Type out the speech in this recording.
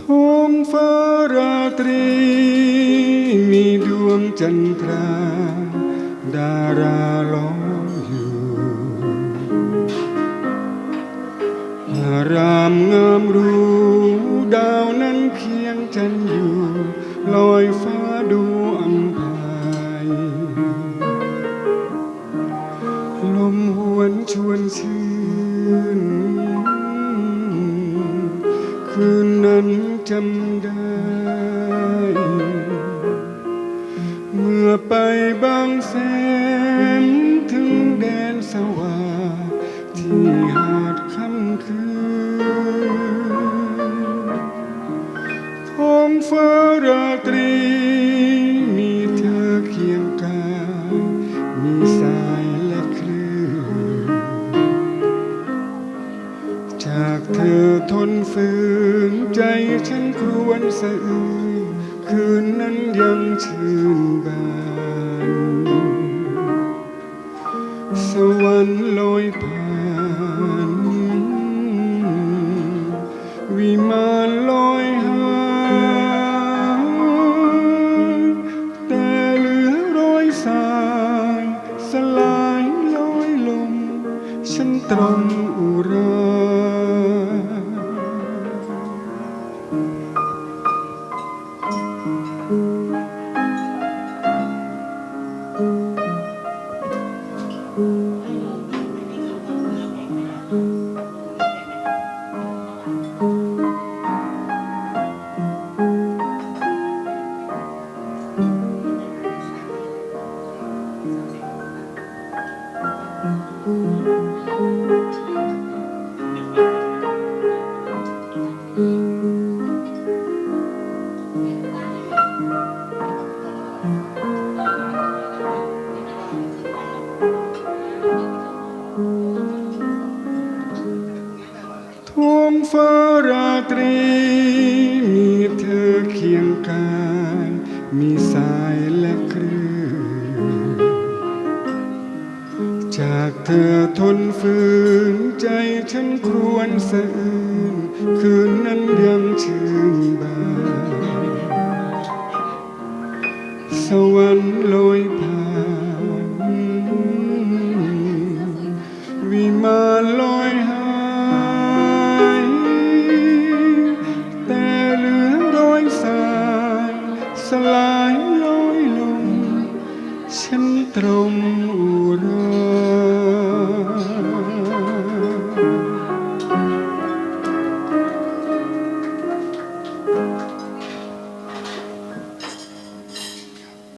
ท้องฟ้าราตรี มีดวงจันทรา ดาราล้อมอยู่ อารามงามรู้ ดาวนั้นเคียงจันอยู่ ลอยฟ้า ดูอัมพายลมหวนชวนชื่น คืนนั้นจำได้ เมื่อไปบางแสนากเธอทนฝืนใจฉันครวนสะอื้นคืนนั้นยังชื่นบาน สวรรค์ลอยผ่าน วิมานลอยหายแต่เหลือรอยสาย สลายลอยลงฉันตรอมอุรา ฟ้าราตรี มีเธอเคียงกาย มีสายและคลื่นจากเธอทนฝืนใจฉันครวนสะอื้นคืนนั้นยังชื่นบานสวรรค์ลอยผ่านวิมา ស្លាយលយលំសិនត្រង់